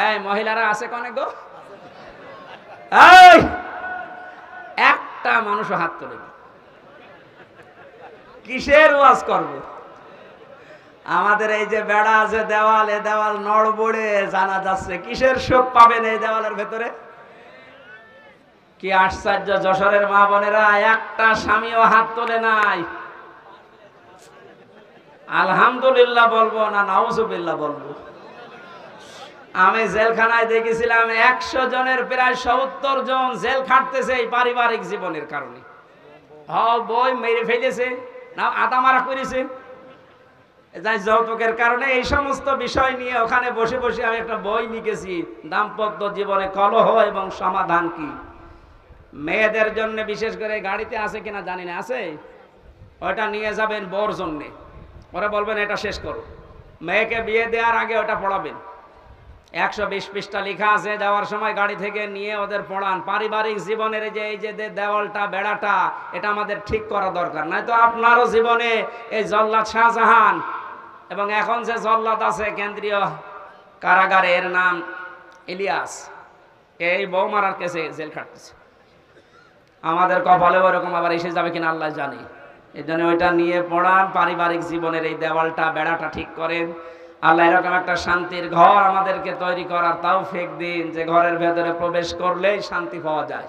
এই, মহিলারা আছে কনে গো? একটা মানুষও হাত তোলে কিসের ওয়াজ করব? আমাদের এই যে বেড়া আছে, দেওয়াল, এ দেওয়াল নড়বড়ে, জানা যাচ্ছে কিসের শোক পাবেন এই দেওয়ালের ভেতরে? কি আশ্চর্য, যশোরের মা বোনেরা, একটা স্বামীও হাত তোলে নাই। আলহামদুলিল্লাহ বলব না, নাউজুবিল্লাহ বলব। আমি জেলখানায় দেখেছিলাম একশো জনের প্রায় সত্তর জন জেল খাটতেছে এই পারিবারিক জীবনের কারণে। হ বই মেরে ফেলেছে, না, আদা মারা করেছে। যাই যৌতুকের কারণে এই সমস্ত বিষয় নিয়ে ওখানে বসে বসে আমি একটা বই লিখেছি, দাম্পত্য জীবনে কলহ এবং সমাধান কি? মেয়েদের জন্য বিশেষ করে গাড়িতে আছে কিনা জানি না, আছে? ওটা নিয়ে যাবেন বর জন্যে। ওরা বলবেন, এটা শেষ করো। মেয়েকে বিয়ে দেওয়ার আগে ওটা পড়াবেন। একশো বিশ পৃষ্ঠা লেখা আছে যাওয়ার সময় গাড়ি থেকে নিয়ে ওদের পড়ান। পারিবারিক জীবনের যে এই যে দেওয়ালটা, বেড়াটা, এটা আমাদের ঠিক করা দরকার। নয়তো আপনারও জীবনে এই জল্লাদ শাহজাহান এবং এখন যে জল্লাদ আছে, কেন্দ্রীয় কারাগারে এর নাম ইলিয়াস। এই বৌমারার কেসে জেল খাটতেছে। আমাদের কপালে ওরকম আবার এসে যাবে কিনা আল্লাহ জানি। এই জন্য ওইটা নিয়ে পড়ান, পারিবারিক জীবনের এই দেওয়ালটা, বেড়াটা ঠিক করেন। আল্লাহ এরকম একটা শান্তির ঘর আমাদেরকে তৈরি করার তাও ফেক দিন, যে ঘরের ভেতরে প্রবেশ করলেই শান্তি পাওয়া যায়।